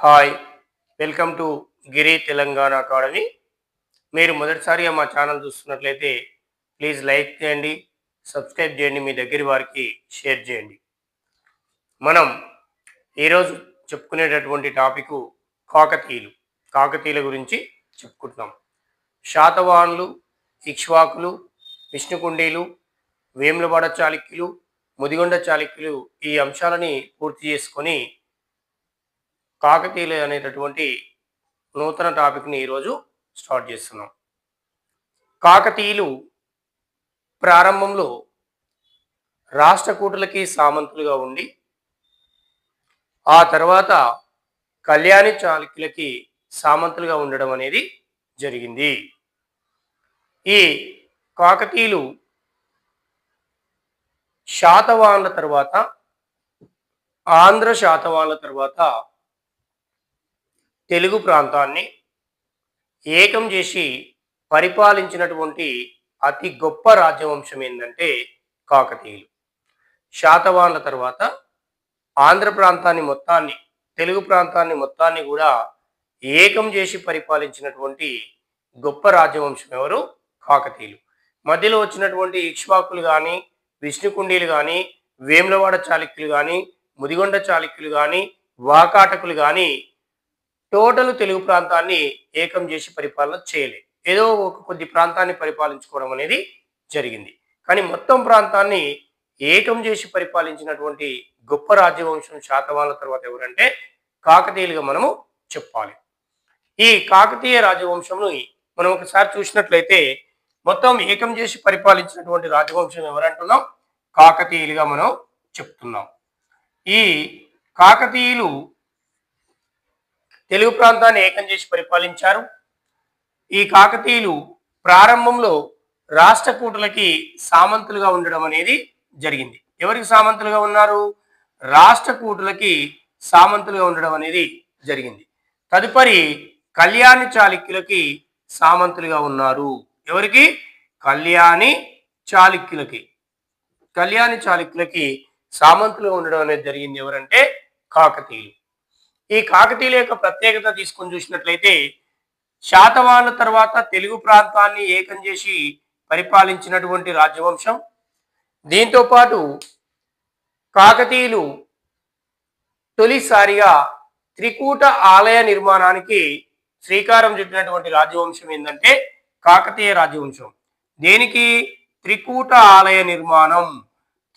Hi welcome to Giri Telangana academy. మీరు మొదటిసారిగా మా ఛానల్ చూస్తున్నట్లయితే ప్లీజ్ లైక్ చేయండి సబ్స్క్రైబ్ చేయండి మీ దగ్గర వారికి షేర్ చేయండి. మనం ఈరోజు చెప్పుకునేటటువంటి టాపిక్ కాకతీయులు. కాకతీయుల గురించి చెప్పుకుంటున్నాం. శాతవాహనులు ఇక్ష్వాకులు విష్ణుకుండీలు వేములవాడ చాళుక్యులు ముదిగొండ చాళుక్యులు ఈ అంశాలని పూర్తి చేసుకొని కాకతీయులు అనేటటువంటి నూతన టాపిక్ని ఈరోజు స్టార్ట్ చేస్తున్నాం. కాకతీయులు ప్రారంభంలో రాష్ట్రకూటులకి సామంతులుగా ఉండి ఆ తర్వాత కళ్యాణి చాళుక్యులకి సామంతులుగా ఉండడం అనేది జరిగింది. ఈ కాకతీయులు శాతవాన్ల తర్వాత ఆంధ్ర శాతవాన్ల తర్వాత తెలుగు ప్రాంతాన్ని ఏకం చేసి పరిపాలించినటువంటి అతి గొప్ప రాజవంశం ఏంటంటే కాకతీయులు. శాతవాన్ల తర్వాత ఆంధ్ర ప్రాంతాన్ని మొత్తాన్ని తెలుగు ప్రాంతాన్ని మొత్తాన్ని కూడా ఏకం చేసి పరిపాలించినటువంటి గొప్ప రాజవంశం ఎవరు? కాకతీయులు. మధ్యలో వచ్చినటువంటి ఇక్ష్వాకులు కానీ విష్ణుకుండీలు కానీ వేములవాడ చాళుక్యులు కానీ ముదిగొండ చాళుక్యులు కానీ వాకాటకులు కానీ టోటల్ తెలుగు ప్రాంతాన్ని ఏకం చేసి పరిపాలన చేయలే. ఏదో ఒక కొద్ది ప్రాంతాన్ని పరిపాలించుకోవడం అనేది జరిగింది. కానీ మొత్తం ప్రాంతాన్ని ఏకం చేసి పరిపాలించినటువంటి గొప్ప రాజ్యవంశం శాతవాహనుల తర్వాత ఎవరంటే కాకతీయులుగా మనము చెప్పాలి. ఈ కాకతీయ రాజవంశంను మనం ఒకసారి చూసినట్లయితే మొత్తం ఏకం చేసి పరిపాలించినటువంటి రాజవంశం ఎవరంటున్నాం? కాకతీయులుగా మనం చెప్తున్నాం. ఈ కాకతీయులు తెలుగు ప్రాంతాన్ని ఏకం చేసి పరిపాలించారు. ఈ కాకతీయులు ప్రారంభంలో రాష్ట్రకూటులకి సామంతులుగా ఉండడం అనేది జరిగింది. ఎవరికి సామంతులుగా ఉన్నారు? రాష్ట్రకూటులకి సామంతులుగా ఉండడం అనేది జరిగింది. తదుపరి కళ్యాణి చాళుక్యులకి సామంతులుగా ఉన్నారు. ఎవరికి? కళ్యాణి చాళుక్యులకి. కళ్యాణి చాళుక్యులకి సామంతులుగా ఉండడం అనేది జరిగింది ఎవరంటే కాకతీయులు. ఈ కాకతీయుల యొక్క ప్రత్యేకత తీసుకొని చూసినట్లయితే శాతవాహనుల తర్వాత తెలుగు ప్రాంతాన్ని ఏకం చేసి పరిపాలించినటువంటి రాజవంశం. దీంతో పాటు కాకతీయులు తొలిసారిగా త్రికూట ఆలయ నిర్మాణానికి శ్రీకారం చుట్టినటువంటి రాజవంశం ఏంటంటే కాకతీయ రాజవంశం. దేనికి? త్రికూట ఆలయ నిర్మాణం.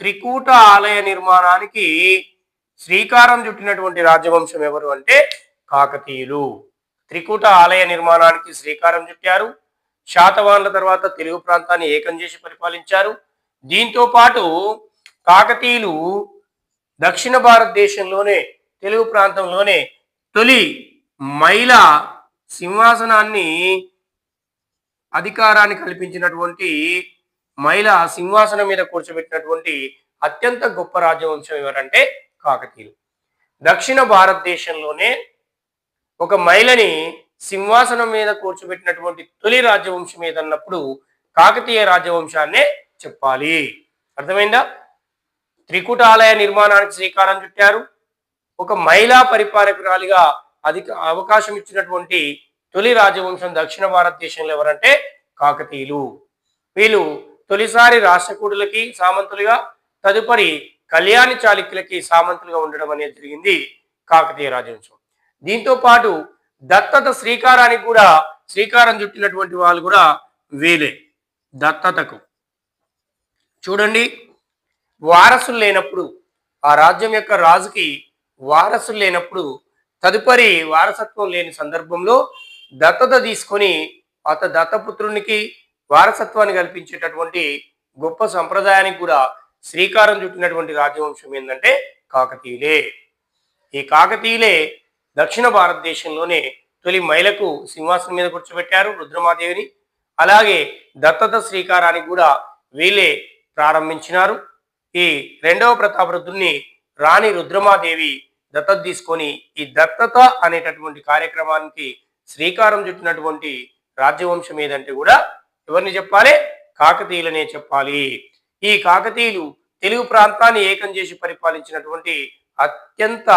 త్రికూట ఆలయ నిర్మాణానికి శ్రీకారం చుట్టినటువంటి రాజవంశం ఎవరు అంటే కాకతీయులు. త్రికూట ఆలయ నిర్మాణానికి శ్రీకారం చుట్టారు. శాతవాన్ల తర్వాత తెలుగు ప్రాంతాన్ని ఏకం చేసి పరిపాలించారు. దీంతో పాటు కాకతీయులు దక్షిణ భారతదేశంలోనే తెలుగు ప్రాంతంలోనే తొలి మైల సింహాసనాన్ని అధికారాన్ని కల్పించినటువంటి మైల సింహాసనం మీద కూర్చోబెట్టినటువంటి అత్యంత గొప్ప రాజవంశం ఎవరంటే కాకతీయులు. దక్షిణ భారతదేశంలోనే ఒక మహిళని సింహాసనం మీద కూర్చోబెట్టినటువంటి తొలి రాజవంశం ఏదన్నప్పుడు కాకతీయ రాజవంశాన్నే చెప్పాలి. అర్థమైందా? త్రికుటాలయ నిర్మాణానికి శ్రీకారం చుట్టారు. ఒక మహిళా పరిపాలకురాలిగా అధిక అవకాశం ఇచ్చినటువంటి తొలి రాజవంశం దక్షిణ భారతదేశంలో ఎవరంటే కాకతీయులు. వీళ్ళు తొలిసారి రాష్ట్రకూడులకి సామంతులుగా తదుపరి కళ్యాణి చాళుక్యులకి సామంతులుగా ఉండడం అనేది జరిగింది కాకతీయ రాజవంశం. దీంతో పాటు దత్తత శ్రీకారానికి కూడా శ్రీకారం చుట్టినటువంటి వాళ్ళు కూడా వీలే దత్తతకు. చూడండి వారసులు లేనప్పుడు ఆ రాజ్యం యొక్క రాజుకి వారసులు లేనప్పుడు తదుపరి వారసత్వం లేని సందర్భంలో దత్తత తీసుకొని అత దత్తపుత్రునికి వారసత్వాన్ని కల్పించేటటువంటి గొప్ప సంప్రదాయానికి కూడా శ్రీకారం చుట్టినటువంటి రాజవంశం ఏంటంటే కాకతీయులే. ఈ కాకతీయులే దక్షిణ భారతదేశంలోనే తొలి మహిళకు సింహాసనం మీద కూర్చోబెట్టారు రుద్రమాదేవిని. అలాగే దత్తత శ్రీకారానికి కూడా వీళ్ళే ప్రారంభించినారు. ఈ రెండవ ప్రతాపరుద్రుని రాణి రుద్రమాదేవి దత్తత తీసుకొని ఈ దత్తత అనేటటువంటి కార్యక్రమానికి శ్రీకారం చుట్టినటువంటి రాజ్యవంశం ఏదంటే కూడా ఎవరిని చెప్పాలి? కాకతీయులనే చెప్పాలి. ఈ కాకతీయులు తెలుగు ప్రాంతాన్ని ఏకం చేసి పరిపాలించినటువంటి అత్యంత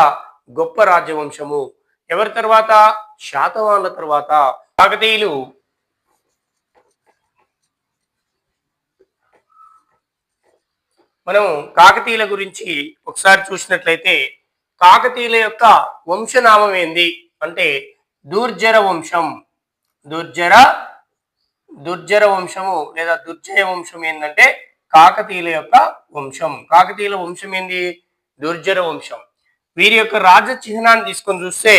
గొప్ప రాజ్యవంశము ఎవరి తర్వాత? శాతవాహనుల తర్వాత. కాకతీయులు మనం కాకతీయుల గురించి ఒకసారి చూసినట్లయితే కాకతీయుల యొక్క వంశనామం ఏంది? అంటే దుర్జర వంశం. దుర్జర దుర్జర వంశము లేదా దుర్జయ వంశం ఏంటంటే కాకతీయుల యొక్క వంశం. కాకతీయుల వంశం ఏంది? దుర్జర వంశం. వీరి యొక్క రాజ చిహ్నాన్ని తీసుకొని చూస్తే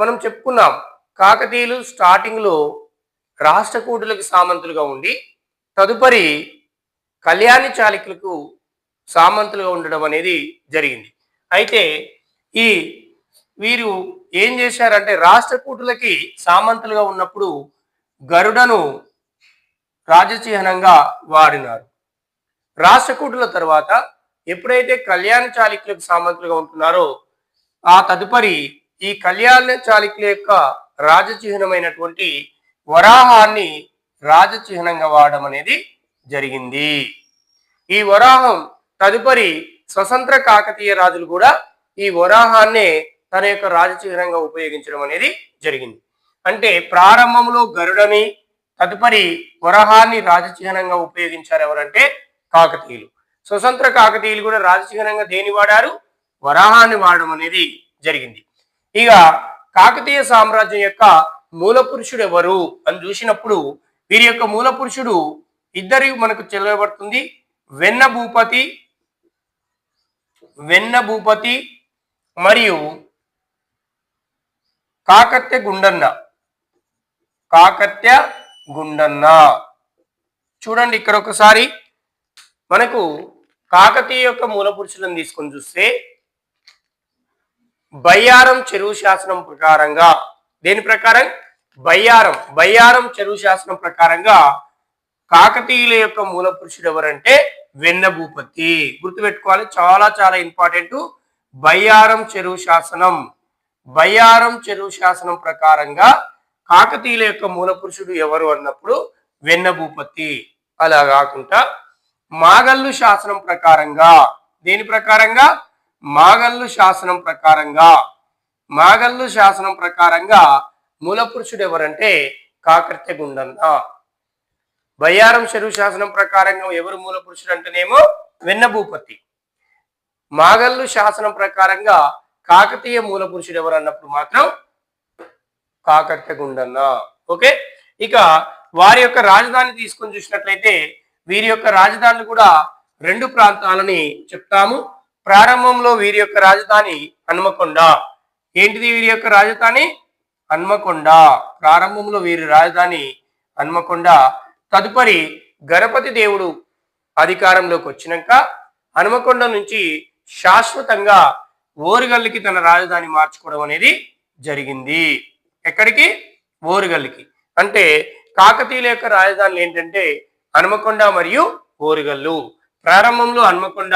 మనం చెప్పుకున్నాం కాకతీయులు స్టార్టింగ్లో రాష్ట్రకూటులకు సామంతులుగా ఉండి తదుపరి కళ్యాణి చాళుక్యులకు సామంతులుగా ఉండడం అనేది జరిగింది. అయితే ఈ వీరు ఏం చేశారంటే రాష్ట్రకూటులకి సామంతులుగా ఉన్నప్పుడు గరుడను రాజచిహ్నంగా వాడినారు. రాష్ట్రకూటుల తర్వాత ఎప్పుడైతే కళ్యాణ చాళుక్యులకు సామంతులుగా ఉంటున్నారో ఆ తదుపరి ఈ కళ్యాణ చాళుక్యుల యొక్క రాజచిహ్నమైనటువంటి వరాహాన్ని రాజచిహ్నంగా వాడడం అనేది జరిగింది. ఈ వరాహం తదుపరి స్వతంత్ర కాకతీయ రాజులు కూడా ఈ వరాహాన్నే తన యొక్క రాజచిహ్నంగా ఉపయోగించడం అనేది జరిగింది. అంటే ప్రారంభంలో గరుడని తదుపరి వరహాన్ని రాజచిహ్నంగా ఉపయోగించారు ఎవరంటే కాకతీయులు. స్వతంత్ర కాకతీయులు కూడా రాజచిహ్నంగా దేని వాడారు? వరాహాన్ని వాడడం అనేది జరిగింది. ఇక కాకతీయ సామ్రాజ్యం యొక్క మూల పురుషుడు ఎవరు అని చూసినప్పుడు వీరి యొక్క మూల పురుషుడు ఇద్దరి మనకు చెల్లబడుతుంది వెన్న భూపతి వెన్న భూపతి మరియు కాకత్య గుండన్న. కాకత్య గుండన్న. చూడండి ఇక్కడ ఒకసారి. మనకు కాకతీయ యొక్క మూల పురుషులను తీసుకొని చూస్తే బయ్యారం చెరువు శాసనం ప్రకారంగా దేని ప్రకారం? బయ్యారం. బయ్యారం చెరువు శాసనం ప్రకారంగా కాకతీయుల యొక్క మూల పురుషుడు ఎవరంటే? వెన్న భూపతి గుర్తుపెట్టుకోవాలి చాలా చాలా ఇంపార్టెంట్ బయ్యారం చెరువు శాసనం. బయ్యారం చెరువు శాసనం ప్రకారంగా కాకతీయుల యొక్క మూల పురుషుడు ఎవరు అన్నప్పుడు? వెన్న భూపతి అలా కాకుండా మాగల్లు శాసనం ప్రకారంగా. దేని ప్రకారంగా? మాగల్లు శాసనం ప్రకారంగా. మాగల్లు శాసనం ప్రకారంగా మూల పురుషుడు ఎవరంటే కాకర్తె గుండన్న బయ్యారం చెరువు శాసనం ప్రకారంగా ఎవరు మూల పురుషుడు అంటేనేమో వెన్నభూపతి. మాగల్లు శాసనం ప్రకారంగా కాకతీయ మూల పురుషుడు ఎవరు అన్నప్పుడు మాత్రం కాకర్తె గుండన్న ఓకే? ఇక వారి యొక్క రాజధాని తీసుకొని చూసినట్లయితే వీరి యొక్క రాజధానులు కూడా రెండు ప్రాంతాలని చెప్తాము. ప్రారంభంలో వీరి యొక్క రాజధాని హన్మకొండ. ఏంటిది వీరి యొక్క రాజధాని? హన్మకొండ. ప్రారంభంలో వీరి రాజధాని హన్మకొండ. తదుపరి గణపతి దేవుడు అధికారంలోకి వచ్చినాక హనుమకొండ నుంచి శాశ్వతంగా ఓరుగల్లుకి తన రాజధాని మార్చుకోవడం అనేది జరిగింది. ఎక్కడికి? ఓరుగల్లుకి. అంటే కాకతీయుల యొక్క రాజధానులు ఏంటంటే హనుమకొండ మరియు ఓరుగల్లు. ప్రారంభంలో హనుమకొండ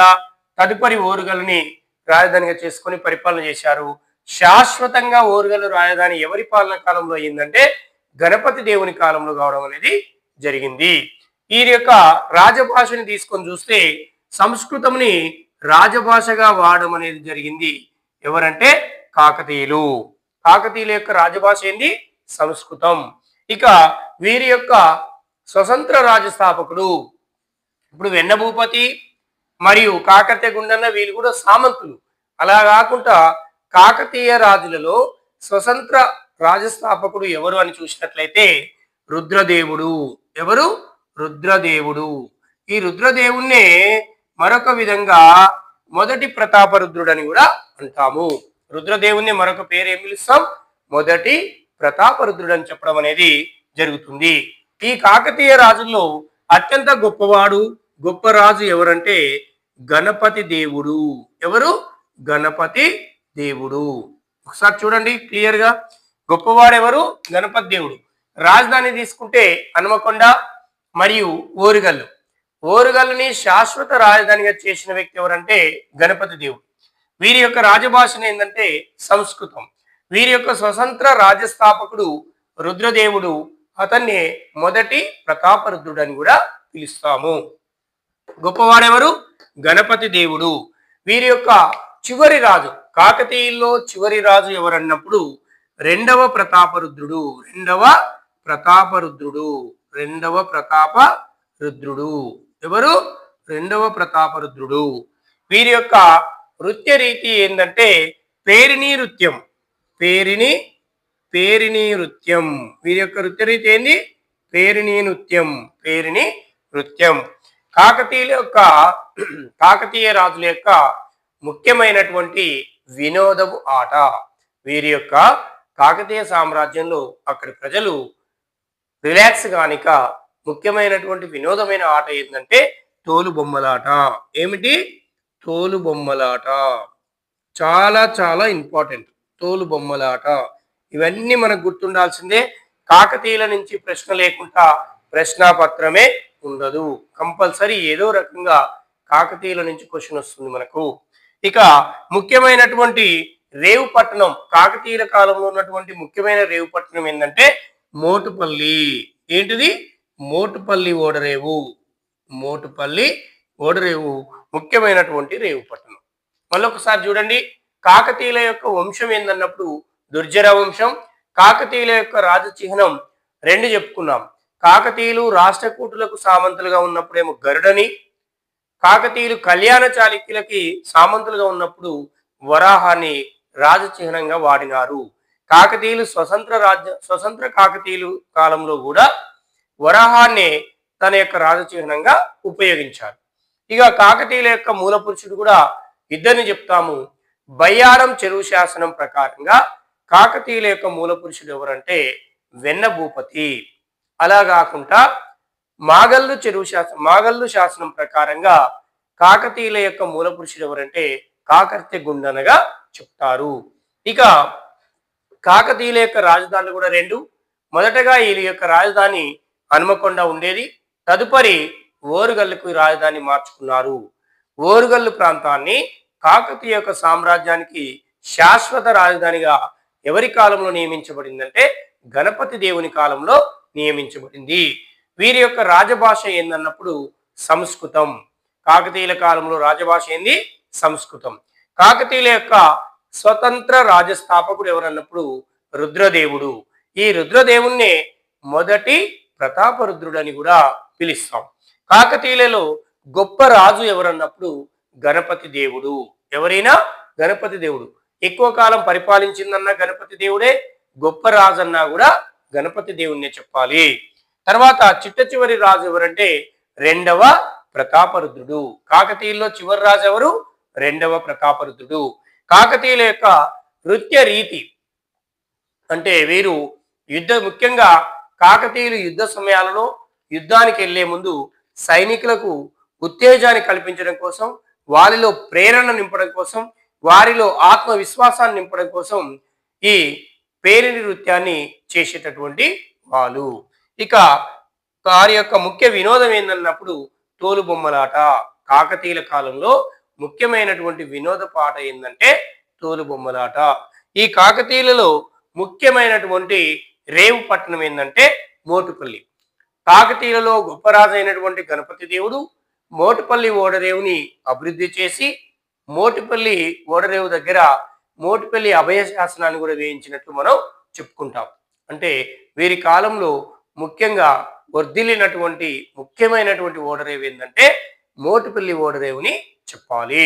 తదుపరి ఓరుగల్లుని రాజధానిగా చేసుకొని పరిపాలన చేశారు. శాశ్వతంగా ఓరుగల్లు రాజధాని ఎవరి పాలన కాలంలో అయిందంటే గణపతి దేవుని కాలంలో కావడం అనేది జరిగింది. వీరి యొక్క రాజభాషని తీసుకొని చూస్తే సంస్కృతంని రాజభాషగా వాడడం అనేది జరిగింది. ఎవరంటే కాకతీయులు. కాకతీయుల యొక్క రాజభాష ఏంది? సంస్కృతం. ఇక వీరి యొక్క స్వతంత్ర రాజస్థాపకుడు. ఇప్పుడు వెన్నభూపతి మరియు కాకతీయ గుండన్న వీళ్ళు కూడా సామంతులు. అలా కాకుండా కాకతీయ రాజులలో స్వతంత్ర రాజస్థాపకుడు ఎవరు అని చూసినట్లయితే రుద్రదేవుడు. ఎవరు? రుద్రదేవుడు. ఈ రుద్రదేవుణ్ణే మరొక విధంగా మొదటి ప్రతాపరుద్రుడు అని కూడా అంటాము. రుద్రదేవుణ్ణి మరొక పేరు ఏం పిలుస్తాం? మొదటి ప్రతాపరుద్రుడు అని చెప్పడం అనేది జరుగుతుంది. ఈ కాకతీయ రాజుల్లో అత్యంత గొప్పవాడు గొప్ప రాజు ఎవరంటే గణపతి దేవుడు. ఎవరు? గణపతి దేవుడు. ఒకసారి చూడండి క్లియర్గా గొప్పవాడు ఎవరు? గణపతి దేవుడు. రాజధాని తీసుకుంటే హనుమకొండ మరియు ఓరుగల్లు. ఓరుగల్లుని శాశ్వత రాజధానిగా చేసిన వ్యక్తి ఎవరంటే గణపతి దేవుడు. వీరి యొక్క రాజభాషను ఏంటంటే సంస్కృతం. వీరి యొక్క స్వతంత్ర రాజస్థాపకుడు రుద్రదేవుడు అతన్ని మొదటి ప్రతాపరుద్రుడు అని కూడా పిలుస్తాము. గొప్పవాడెవరు గణపతి దేవుడు. వీరి యొక్క చివరి రాజు కాకతీయుల్లో చివరి రాజు ఎవరన్నప్పుడు రెండవ ప్రతాపరుద్రుడు రెండవ ప్రతాపరుద్రుడు రెండవ ప్రతాప రుద్రుడు ఎవరు? రెండవ ప్రతాపరుద్రుడు. వీరి యొక్క నృత్య రీతి ఏంటంటే పేరిణి నృత్యం. పేరిణి పేరిణి నృత్యం. వీరి యొక్క నృత్య రీతి ఏంది? పేరిణి నృత్యం. పేరిణి నృత్యం. కాకతీయుల యొక్క కాకతీయ రాజుల యొక్క ముఖ్యమైనటువంటి వినోదము ఆట. వీరి యొక్క కాకతీయ సామ్రాజ్యంలో అక్కడి ప్రజలు రిలాక్స్ కానిక ముఖ్యమైనటువంటి వినోదమైన ఆట ఏంటంటే తోలు బొమ్మలాట. ఏమిటి? తోలు బొమ్మలాట. చాలా చాలా ఇంపార్టెంట్. తోలు బొమ్మలాట. ఇవన్నీ మనకు గుర్తుండాల్సిందే. కాకతీయుల నుంచి ప్రశ్న లేకుండా ప్రశ్నాపత్రమే ఉండదు. కంపల్సరీ ఏదో రకంగా కాకతీయుల నుంచి క్వశ్చన్ వస్తుంది మనకు. ఇక ముఖ్యమైనటువంటి రేవు పట్టణం కాకతీయుల కాలంలో ఉన్నటువంటి ముఖ్యమైన రేవు పట్టణం ఏంటంటే మోటుపల్లి. ఏంటిది? మోటుపల్లి ఓడరేవు. మోటుపల్లి ఓడరేవు ముఖ్యమైనటువంటి రేవు పట్టణం. మళ్ళొకసారి చూడండి. కాకతీయుల యొక్క వంశం ఏందన్నప్పుడు దుర్జర వంశం కాకతీయుల యొక్క రాజచిహ్నం రెండు చెప్పుకున్నాం. కాకతీయులు రాష్ట్రకూటులకు సామంతులుగా ఉన్నప్పుడేమో గరుడని కాకతీయులు కళ్యాణ చాళుక్యులకి సామంతులుగా ఉన్నప్పుడు వరాహాన్ని రాజచిహ్నంగా వాడినారు. కాకతీయులు స్వతంత్ర రాజ్య స్వతంత్ర కాకతీయులు కాలంలో కూడా వరాహాన్ని తన యొక్క రాజచిహ్నంగా ఉపయోగించారు. ఇక కాకతీయుల యొక్క మూల పురుషుడు కూడా ఇద్దరిని చెప్తాము. బయ్యారం చెరువు శాసనం ప్రకారంగా కాకతీయుల యొక్క మూల పురుషుడు ఎవరంటే వెన్న భూపతి అలా కాకుండా మాగల్లు చెరువు శాసనం మాగల్లు శాసనం ప్రకారంగా కాకతీయుల యొక్క మూల పురుషుడు ఎవరంటే కాకర్తె గుండనగా చెప్తారు. ఇక కాకతీయుల యొక్క రాజధానులు కూడా రెండు. మొదటగా వీళ్ళ యొక్క రాజధాని హనుమకొండ ఉండేది. తదుపరి ఓరుగల్లుకు రాజధాని మార్చుకున్నారు. ఓరుగల్లు ప్రాంతాన్ని కాకతీయ యొక్క సామ్రాజ్యానికి శాశ్వత రాజధానిగా ఎవరి కాలంలో నియమించబడిందంటే గణపతి దేవుని కాలంలో నియమించబడింది. వీరి యొక్క రాజభాష ఏందన్నప్పుడు సంస్కృతం. కాకతీయుల కాలంలో రాజభాష ఏంది? సంస్కృతం. కాకతీయుల యొక్క స్వతంత్ర రాజస్థాపకుడు ఎవరన్నప్పుడు? రుద్రదేవుడు. ఈ రుద్రదేవుణ్ణి మొదటి ప్రతాపరుద్రుడు అని కూడా పిలుస్తాం. కాకతీయులలో గొప్ప రాజు ఎవరన్నప్పుడు? గణపతి దేవుడు. ఎవరైనా? గణపతి దేవుడు. ఎక్కువ కాలం పరిపాలించిందన్న గణపతి దేవుడే గొప్ప రాజు కూడా గణపతి దేవుణ్ణి చెప్పాలి. తర్వాత చిట్ట చివరి రాజు ఎవరంటే రెండవ ప్రతాపరుద్రుడు. కాకతీయుల్లో చివరి రాజు ఎవరు? రెండవ ప్రతాపరుద్రుడు. కాకతీయుల యొక్క నృత్య రీతి అంటే వీరు యుద్ధ ముఖ్యంగా కాకతీయులు యుద్ధ సమయాలలో యుద్ధానికి వెళ్ళే ముందు సైనికులకు ఉత్తేజాన్ని కల్పించడం కోసం వారిలో ప్రేరణ నింపడం కోసం వారిలో ఆత్మవిశ్వాసాన్ని నింపడం కోసం ఈ పేరిని నృత్యాన్ని చేసేటటువంటి వాళ్ళు. ఇక వారి యొక్క ముఖ్య వినోదం ఏందన్నప్పుడు తోలు బొమ్మలాట. కాకతీయుల కాలంలో ముఖ్యమైనటువంటి వినోద పాట ఏంటంటే తోలు బొమ్మలాట. ఈ కాకతీయులలో ముఖ్యమైనటువంటి రేవు పట్టణం ఏంటంటే మోటుపల్లి. కాకతీయులలో గొప్ప రాజైనటువంటి అయినటువంటి గణపతి దేవుడు మోటుపల్లి ఓడరేవుని అభివృద్ధి చేసి మోటిపల్లి ఓడరేవు దగ్గర మోటిపల్లి అభయ శాసనాన్ని కూడా వేయించినట్లు మనం చెప్పుకుంటాం. అంటే వీరి కాలంలో ముఖ్యంగా వర్ధిల్లినటువంటి ముఖ్యమైనటువంటి ఓడరేవు ఏంటంటే మోటిపల్లి ఓడరేవుని చెప్పాలి.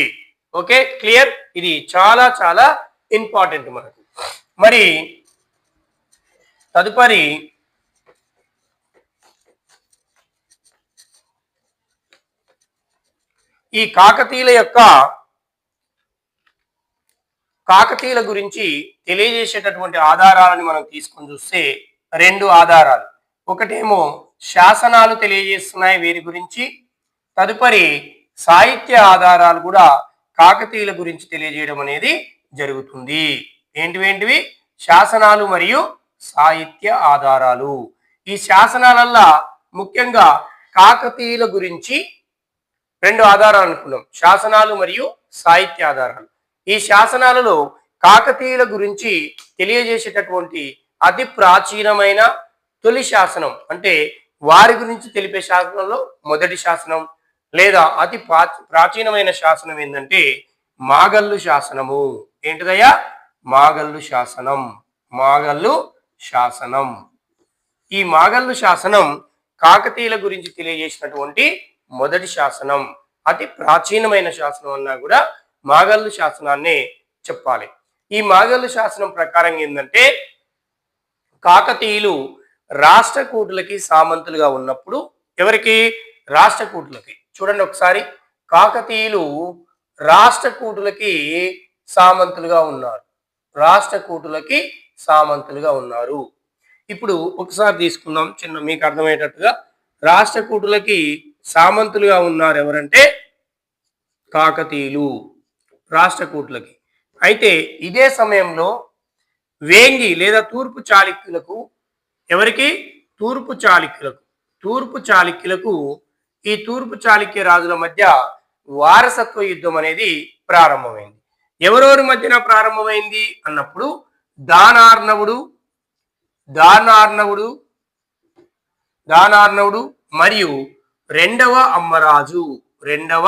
ఓకే? క్లియర్? ఇది చాలా చాలా ఇంపార్టెంట్ మనకు. మరి తదుపరి ఈ కాకతీయుల యొక్క కాకతీయుల గురించి తెలియజేసేటటువంటి ఆధారాలను మనం తీసుకొని చూస్తే రెండు ఆధారాలు. ఒకటేమో శాసనాలు తెలియజేస్తున్నాయి వీరి గురించి. తదుపరి సాహిత్య ఆధారాలు కూడా కాకతీయుల గురించి తెలియజేయడం అనేది జరుగుతుంది. ఏంటివేంటివి శాసనాలు మరియు సాహిత్య ఆధారాలు. ఈ శాసనాలల్లా ముఖ్యంగా కాకతీయుల గురించి రెండు ఆధారాలు అనుకున్నాం. శాసనాలు మరియు సాహిత్య ఆధారాలు. ఈ శాసనాలలో కాకతీయుల గురించి తెలియజేసేటటువంటి అతి ప్రాచీనమైన తొలి శాసనం అంటే వారి గురించి తెలిపే శాసనంలో మొదటి శాసనం లేదా అతి ప్రాచీనమైన శాసనం ఏంటంటే మాగల్లు శాసనము. ఏంటిదయ్యా? మాగల్లు శాసనం. మాగల్లు శాసనం. ఈ మాగల్లు శాసనం కాకతీయుల గురించి తెలియజేసినటువంటి మొదటి శాసనం. అతి ప్రాచీనమైన శాసనం అన్నా కూడా మాగల్లు శాసనాన్నే చెప్పాలి. ఈ మాగల్లు శాసనం ప్రకారం ఏంటంటే కాకతీయులు రాష్ట్రకూటులకి సామంతులుగా ఉన్నప్పుడు ఎవరికి? రాష్ట్రకూటులకి. చూడండి ఒకసారి కాకతీయులు రాష్ట్రకూటులకి సామంతులుగా ఉన్నారు. రాష్ట్రకూటులకి సామంతులుగా ఉన్నారు. ఇప్పుడు ఒకసారి తీసుకుందాం చిన్న మీకు అర్థమయ్యేటట్టుగా. రాష్ట్రకూటులకి సామంతులుగా ఉన్నారు ఎవరంటే కాకతీయులు. రాష్ట్రకూట్లకి అయితే ఇదే సమయంలో వేంగి లేదా తూర్పు చాళుక్యులకు ఎవరికి? తూర్పు చాళుక్యులకు. తూర్పు చాళుక్యులకు ఈ తూర్పు చాళుక్య రాజుల మధ్య వారసత్వ యుద్ధం అనేది ప్రారంభమైంది. ఎవరెవరి మధ్యన ప్రారంభమైంది? అన్నప్పుడు దానార్ణవుడు దానార్ణవుడు దానార్ణవుడు మరియు రెండవ అమ్మరాజు రెండవ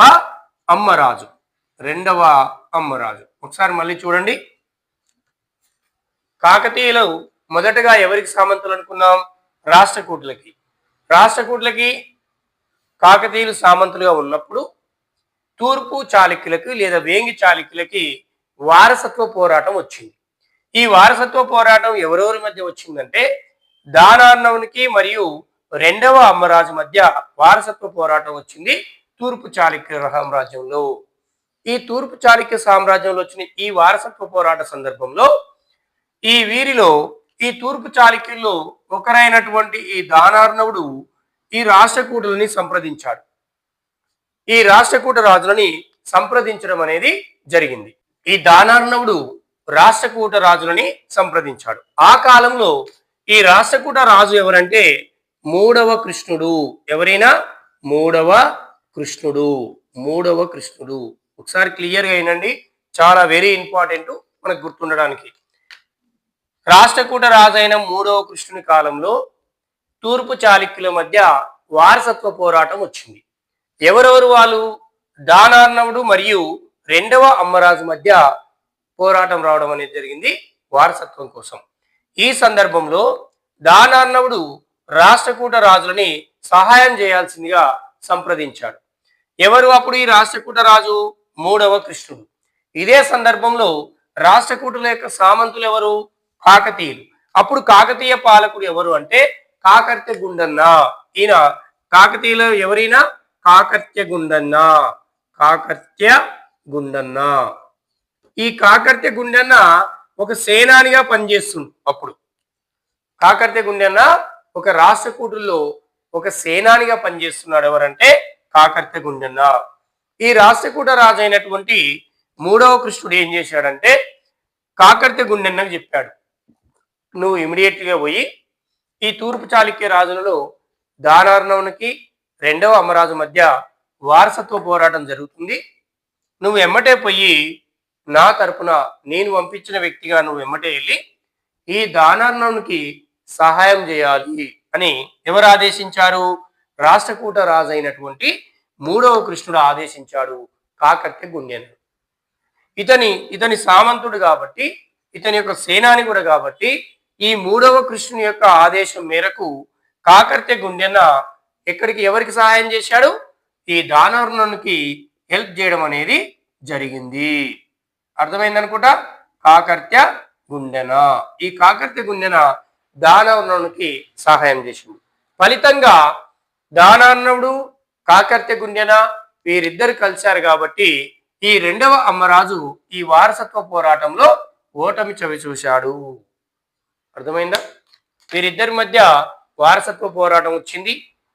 అమ్మరాజు రెండవ అమ్మరాజు ఒకసారి మళ్ళీ చూడండి. కాకతీయులు మొదటగా ఎవరికి సామంతులు అనుకున్నాం? రాష్ట్రకూటులకి రాష్ట్రకూటులకి కాకతీయులు సామంతులుగా ఉన్నప్పుడు తూర్పు చాళుక్యులకి లేదా వేంగి చాళుక్యులకి వారసత్వ పోరాటం వచ్చింది. ఈ వారసత్వ పోరాటం ఎవరెవరి మధ్య వచ్చిందంటే దానార్ణవునికి మరియు రెండవ అమ్మరాజు మధ్య వారసత్వ పోరాటం వచ్చింది తూర్పు చాళుక్య సామ్రాజ్యంలో ఈ తూర్పు చాళుక్య సామ్రాజ్యంలో వచ్చిన ఈ వారసత్వ పోరాట సందర్భంలో ఈ వీరిలో ఈ తూర్పు చాళుక్యుల్లో ఒకరైనటువంటి ఈ దానార్ణవుడు ఈ రాష్ట్రకూటులని సంప్రదించాడు. ఈ రాష్ట్రకూట రాజులని సంప్రదించడం అనేది జరిగింది. ఈ దానార్ణవుడు రాష్ట్రకూట రాజులని సంప్రదించాడు. ఆ కాలంలో ఈ రాష్ట్రకూట రాజు ఎవరంటే మూడవ కృష్ణుడు. ఎవరైనా? మూడవ కృష్ణుడు. మూడవ కృష్ణుడు. ఒకసారి క్లియర్గా అయినండి చాలా వెరీ ఇంపార్టెంట్ మనకు గుర్తుండడానికి. రాష్ట్రకూట రాజైన మూడవ కృష్ణుని కాలంలో తూర్పు చాళుక్యుల మధ్య వారసత్వ పోరాటం వచ్చింది. ఎవరెవరు వాళ్ళు? దానార్ణవుడు మరియు రెండవ అమ్మరాజు మధ్య పోరాటం రావడం అనేది జరిగింది వారసత్వం కోసం. ఈ సందర్భంలో దానార్ణవుడు రాష్ట్రకూట రాజులని సహాయం చేయాల్సిందిగా సంప్రదించాడు. ఎవరు అప్పుడు ఈ రాష్ట్రకూట రాజు? మూడవ కృష్ణుడు. ఇదే సందర్భంలో రాష్ట్రకూటుల యొక్క సామంతులు ఎవరు? కాకతీయులు. అప్పుడు కాకతీయ పాలకుడు ఎవరు అంటే కాకర్తె గుండన్న. ఈయన కాకతీయులు ఎవరైనా? కాకర్త్య గుండన్న. కాకర్త్య గుండన్న. ఈ కాకర్త్య గుండన్న ఒక సేనానిగా పనిచేస్తుంది అప్పుడు. కాకర్త్య గుండన్న ఒక రాష్ట్రకూటుల్లో ఒక సేనానిగా పనిచేస్తున్నాడు ఎవరంటే కాకర్త్య గుండన్న. ఈ రాష్ట్రకూట రాజు అయినటువంటి మూడవ కృష్ణుడు ఏం చేశాడంటే కాకర్త్య గుండెన్నకు చెప్పాడు. నువ్వు ఇమీడియట్గా పోయి ఈ తూర్పు చాళుక్య రాజులలో దానార్ణవునికి రెండవ అమరాజు మధ్య వారసత్వ పోరాటం జరుగుతుంది. నువ్వు ఎమ్మటే పోయి నా తరపున నేను పంపించిన వ్యక్తిగా నువ్వు ఎమ్మటే వెళ్ళి ఈ దానార్ణవునికి సహాయం చేయాలి అని ఎవరు ఆదేశించారు? రాష్ట్రకూట రాజు అయినటువంటి మూడవ కృష్ణుడు ఆదేశించాడు కాకర్తె గుండెను. ఇతని ఇతని సామంతుడు కాబట్టి ఇతని యొక్క సేనాని కూడా కాబట్టి ఈ మూడవ కృష్ణుని యొక్క ఆదేశం మేరకు కాకర్తె గుండెన్న ఎక్కడికి ఎవరికి సహాయం చేశాడు? ఈ దానవర్ణునికి హెల్ప్ చేయడం అనేది జరిగింది. అర్థమైంది అనుకుంటా కాకర్త్య గుండెన. ఈ కాకర్త్య గుండెన దానవరుణునికి సహాయం చేసింది. ఫలితంగా దానార్ణవుడు కాకర్తె గుండెన వీరిద్దరు కలిశారు కాబట్టి ఈ రెండవ అమ్మరాజు ఈ వారసత్వ పోరాటంలో ఓటమి చవి చూశాడు. అర్థమైందా? వీరిద్దరి మధ్య వారసత్వ పోరాటం వచ్చింది.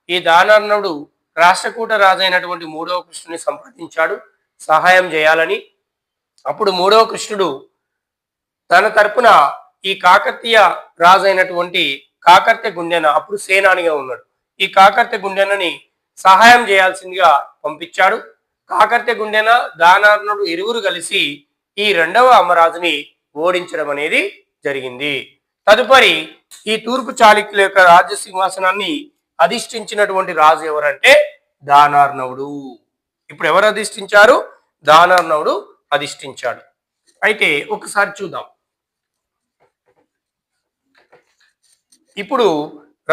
ఈ దానార్ణవుడు రాష్ట్రకూట రాజైనటువంటి మూడవ కృష్ణుని సంప్రదించాడు సహాయం చేయాలని. అప్పుడు మూడవ కృష్ణుడు తన తరపున ఈ కాకతీయ రాజైనటువంటి కాకర్తె గుండెన అప్పుడు సేనానిగా ఉన్నాడు. ఈ కాకర్తె గుండెనని సహాయం చేయాల్సిందిగా పంపించాడు. కాకర్తె గుండెన దానార్ణుడు ఇరువురు కలిసి ఈ రెండవ అమరాజుని ఓడించడం అనేది జరిగింది. తదుపరి ఈ తూర్పు చాళుక్యుల యొక్క రాజ్య సింహాసనాన్ని అధిష్ఠించినటువంటి రాజు ఎవరంటే దానార్ణవుడు. ఇప్పుడు ఎవరు అధిష్ఠించారు? దానార్ణవుడు అధిష్ఠించాడు. అయితే ఒకసారి చూద్దాం. ఇప్పుడు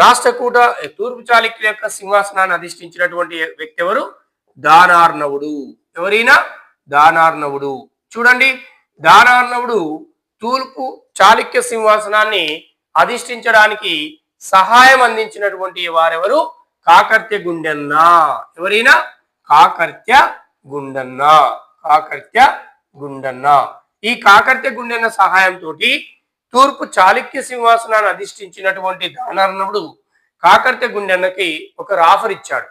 రాష్ట్రకూట తూర్పు చాళుక్యుల యొక్క సింహాసనాన్ని అధిష్ఠించినటువంటి వ్యక్తి ఎవరు? దానార్ణవుడు. ఎవరైనా? దానార్ణవుడు. చూడండి దానార్ణవుడు తూర్పు చాళుక్య సింహాసనాన్ని అధిష్ఠించడానికి సహాయం అందించినటువంటి వారెవరు? కాకర్త్య గుండెన్న. ఎవరైనా? కాకర్త్య గుండన్న. కాకర్త్య గుండన్న. ఈ కాకర్త్య గుండెన్న సహాయంతో తూర్పు చాళుక్య సింహాసనాన్ని అధిష్ఠించినటువంటి దానార్ణవుడు కాకర్తె గుండెన్నకి ఒక ఆఫర్ ఇచ్చాడు.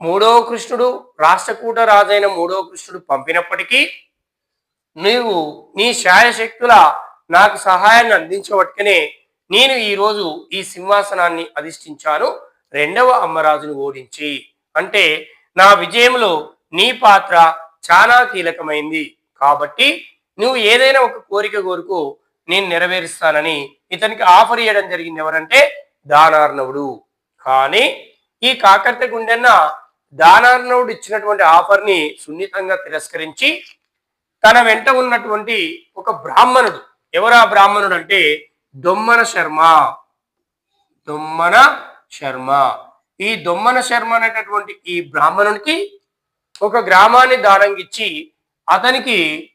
మూడవ కృష్ణుడు రాష్ట్రకూట రాజైన మూడవ కృష్ణుడు పంపినప్పటికీ నీవు నీ శాయశక్తుల నాకు సహాయాన్ని అందించబట్టుకనే నేను ఈరోజు ఈ సింహాసనాన్ని అధిష్ఠించాను. రెండవ అమ్మరాజును ఓడించి అంటే నా విజయంలో నీ పాత్ర చాలా కీలకమైంది. కాబట్టి నువ్వు ఏదైనా ఒక కోరిక కోరుకు నేను నెరవేరుస్తానని ఇతనికి ఆఫర్ ఇవ్వడం జరిగింది ఎవరంటే దానార్ణవుడు. కానీ ఈ కాకర్త గుండెన్న దానార్ణవుడు ఇచ్చినటువంటి ఆఫర్ని సున్నితంగా తిరస్కరించి తన వెంట ఉన్నటువంటి ఒక బ్రాహ్మణుడు. ఎవరు ఆ బ్రాహ్మణుడు అంటే దొమ్మన శర్మ. దొమ్మన శర్మ. ఈ దొమ్మన శర్మ అనేటటువంటి ఈ బ్రాహ్మణునికి ఒక గ్రామాన్ని దానం ఇచ్చి అతనికి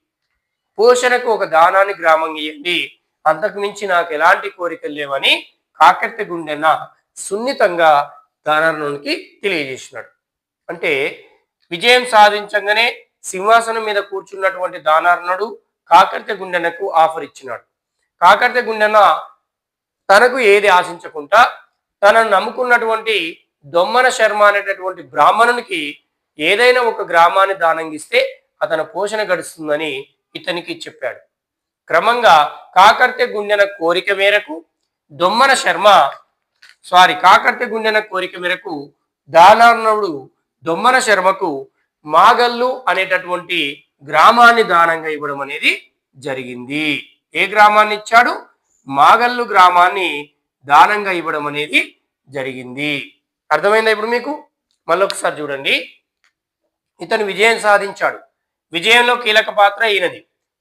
పోషణకు ఒక దానాన్ని గ్రామం ఇవ్వండి అంతకు మించి నాకు ఎలాంటి కోరికలు లేవని కాకెత్త గుండెన సున్నితంగా దానానికి తెలియజేసినాడు. అంటే విజయం సాధించగానే సింహాసనం మీద కూర్చున్నటువంటి దానార్ణుడు కాకర్తె గుండెనకు ఆఫర్ ఇచ్చినాడు. కాకర్తె గుండెన తనకు ఏది ఆశించకుండా తనను నమ్ముకున్నటువంటి దొమ్మన శర్మ అనేటటువంటి బ్రాహ్మణునికి ఏదైనా ఒక గ్రామాన్ని దానంగిస్తే అతని పోషణ గడుస్తుందని ఇతనికి చెప్పాడు. క్రమంగా కాకర్తె గుండెన కోరిక మేరకు దొమ్మన శర్మ సారీ కాకర్తె గుండెన కోరిక మేరకు దానార్ణవుడు దొమ్మన శర్మకు మాగల్లు అనేటటువంటి గ్రామాన్ని దానంగా ఇవ్వడం అనేది జరిగింది. ఏ గ్రామాన్ని ఇచ్చాడు? మాగల్లు గ్రామాన్ని దానంగా ఇవ్వడం అనేది జరిగింది. అర్థమైందా ఇప్పుడు మీకు? మళ్ళొకసారి చూడండి. ఇతను విజయం సాధించాడు. విజయంలో కీలక పాత్ర ఈయనది.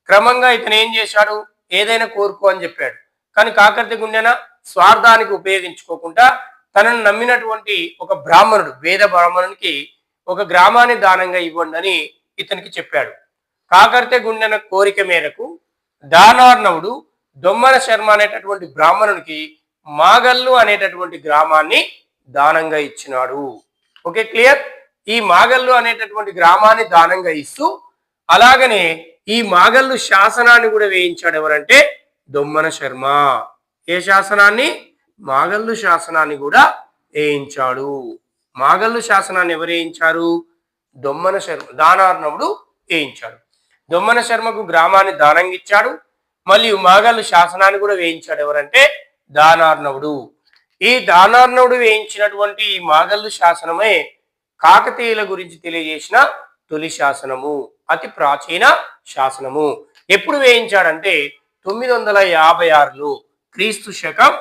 క్రమంగా ఇతను ఏం చేశాడు? ఏదైనా కోరుకో అని చెప్పాడు. కానీ కాకర్తి గుండెన స్వార్థానికి ఉపయోగించుకోకుండా తనను నమ్మినటువంటి ఒక బ్రాహ్మణుడు వేద బ్రాహ్మణునికి ఒక గ్రామాన్ని దానంగా ఇవ్వండి అని ఇతనికి చెప్పాడు. కాకర్తె గుండెన కోరిక మేరకు దానార్ణవుడు దొమ్మన శర్మ అనేటటువంటి బ్రాహ్మణునికి మాగల్లు అనేటటువంటి గ్రామాన్ని దానంగా ఇచ్చినాడు. Okay clear? ఈ మాగల్లు అనేటటువంటి గ్రామాన్ని దానంగా ఇస్తూ అలాగనే ఈ మాగల్లు శాసనాన్ని కూడా వేయించాడు ఎవరంటే దొమ్మన శర్మ. ఏ శాసనాన్ని? మాగల్లు శాసనాన్ని కూడా వేయించాడు. మాగల్లు శాసనాన్ని ఎవరు వేయించారు? దొమ్మన శర్మ దానార్ణవుడు వేయించాడు. దొమ్మన శర్మకు గ్రామాన్ని దానంగా ఇచ్చాడు. మరియు మాగల్లు శాసనాన్ని కూడా వేయించాడు ఎవరంటే దానార్ణవుడు. ఈ దానార్ణవుడు వేయించినటువంటి ఈ మాగల్లు శాసనమే కాకతీయుల గురించి తెలియజేసిన తొలి శాసనము. అతి ప్రాచీన శాసనము. ఎప్పుడు వేయించాడంటే తొమ్మిది వందల యాభై ఆరులో క్రీస్తు శకం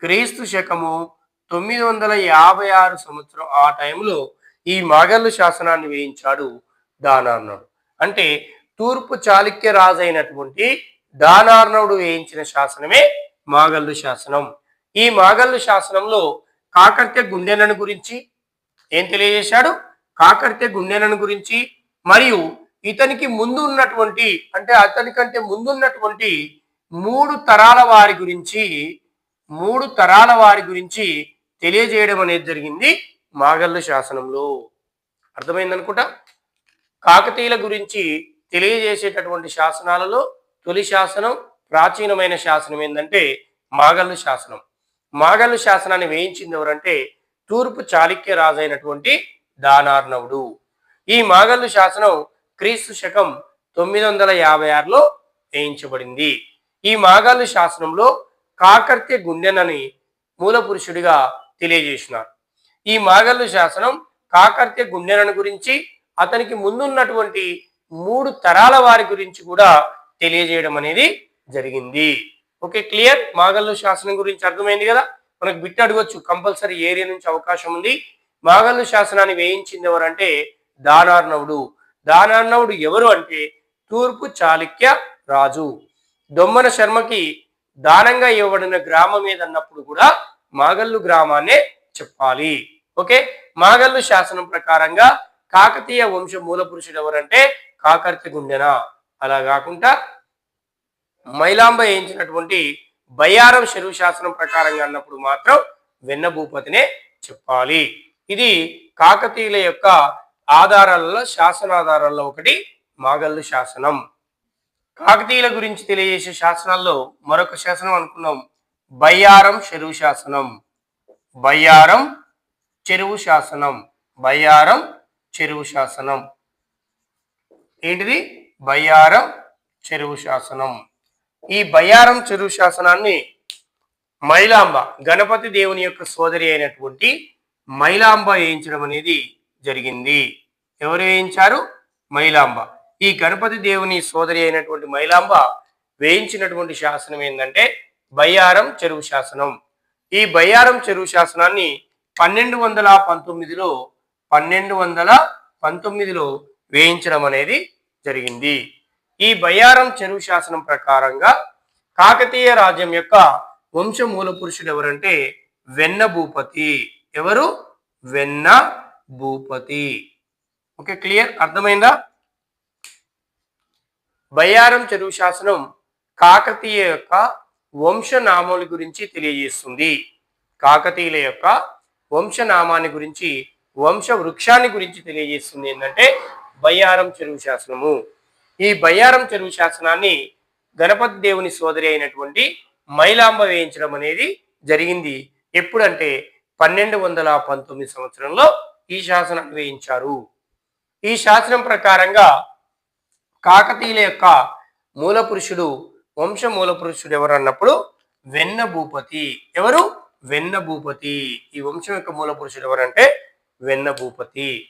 క్రీస్తు శకము తొమ్మిది వందల యాభై ఆరు సంవత్సరం ఆ టైంలో ఈ మాగల్లు శాసనాన్ని వేయించాడు దానార్ణవుడు అంటే తూర్పు చాళుక్య రాజైనటువంటి దానార్ణవుడు వేయించిన శాసనమే మాగల్లు శాసనం. ఈ మాగల్లు శాసనంలో కాకర్త్య గుండెలను గురించి ఏం తెలియజేశాడు? కాకర్త్య గుండెలను గురించి మరియు ఇతనికి ముందు ఉన్నటువంటి అంటే అతని కంటే ముందున్నటువంటి మూడు తరాల వారి గురించి మూడు తరాల వారి గురించి తెలియజేయడం అనేది జరిగింది మాగల్ల శాసనంలో. అర్థమైందనుకుంటా? కాకతీయుల గురించి తెలియజేసేటటువంటి శాసనాలలో తొలి శాసనం ప్రాచీనమైన శాసనం ఏంటంటే మాగల్లు శాసనం. మాగల్లు శాసనాన్ని వేయించింది ఎవరంటే తూర్పు చాళుక్య రాజైనటువంటి దానార్ణవుడు. ఈ మాగల్లు శాసనం క్రీస్తు శకం తొమ్మిది వందల యాభై ఆరులో వేయించబడింది. ఈ మాగల్లు శాసనంలో కాకర్త్య గుండెనని మూల పురుషుడిగా తెలియజేసినారు. ఈ మాగల్లు శాసనం కాకర్త్య గుండెనను గురించి అతనికి ముందున్నటువంటి మూడు తరాల వారి గురించి కూడా తెలియజేయడం అనేది జరిగింది. Okay clear? మాగల్లు శాసనం గురించి అర్థమైంది కదా? మనకు బిట్ అడగొచ్చు. కంపల్సరీ ఏరియా నుంచి అవకాశం ఉంది. మాగల్లు శాసనాన్ని వేయించింది ఎవరంటే దానార్ణవుడు దానాన్నవుడు ఎవరు అంటే తూర్పు చాళుక్య రాజు. దొమ్మన శర్మకి దానంగా ఇవ్వబడిన గ్రామం ఏదన్నప్పుడు కూడా మాగల్లు గ్రామాన్నే చెప్పాలి. ఓకే? మాగల్లు శాసనం ప్రకారంగా కాకతీయ వంశ మూల పురుషుడు ఎవరంటే కాకర్తి గుండెన. అలా కాకుండా మైలాంబ వేయించినటువంటి బయ్యారం చెరువు శాసనం ప్రకారంగా అన్నప్పుడు మాత్రం వెన్న భూపతినే చెప్పాలి. ఇది కాకతీయుల యొక్క ఆధారాలలో శాసనాధారాల్లో ఒకటి మాగల్లు శాసనం. కాకతీయుల గురించి తెలియజేసే శాసనాల్లో మరొక శాసనం అనుకున్నాం. బయ్యారం చెరువు శాసనం. బయ్యారం చెరువు శాసనం. బయ్యారం చెరువు శాసనం. ఏంటిది? బయ్యారం చెరువు శాసనం. ఈ బయ్యారం చెరువు శాసనాన్ని మైలాంబ గణపతి దేవుని యొక్క సోదరి అయినటువంటి మైలాంబ వేయించడం అనేది జరిగింది. ఎవరు వేయించారు? మైలాంబ. ఈ గణపతి దేవుని సోదరి అయినటువంటి మైలాంబ వేయించినటువంటి శాసనం ఏంటంటే బయ్యారం చెరువు శాసనం. ఈ బయ్యారం చెరువు శాసనాన్ని పన్నెండు వందల పంతొమ్మిదిలో పన్నెండు వందల పంతొమ్మిదిలో వేయించడం అనేది జరిగింది. ఈ బయ్యారం చెరువు శాసనం ప్రకారంగా కాకతీయ రాజ్యం యొక్క వంశ మూల పురుషుడు ఎవరంటే వెన్న భూపతి ఎవరు? వెన్న భూపతి ఓకే క్లియర్? అర్థమైందా? బయ్యారం చెరువు శాసనం కాకతీయ యొక్క వంశనామాల గురించి తెలియజేస్తుంది. కాకతీయుల యొక్క వంశనామాన్ని గురించి వంశ వృక్షాన్ని గురించి తెలియజేస్తుంది ఏంటంటే బయ్యారం చెరువు శాసనము. ఈ బయ్యారం చెరువు శాసనాన్ని గణపతి దేవుని సోదరి అయినటువంటి మైలాంబ వేయించడం అనేది జరిగింది. ఎప్పుడంటే పన్నెండు వందల పంతొమ్మిది సంవత్సరంలో ఈ శాసనాన్ని వేయించారు. ఈ శాసనం ప్రకారంగా కాకతీయుల యొక్క మూల పురుషుడు వంశ మూల పురుషుడు ఎవరు అన్నప్పుడు వెన్న భూపతి. ఎవరు? వెన్న భూపతి. ఈ వంశం యొక్క మూల పురుషుడు ఎవరంటే వెన్న భూపతి.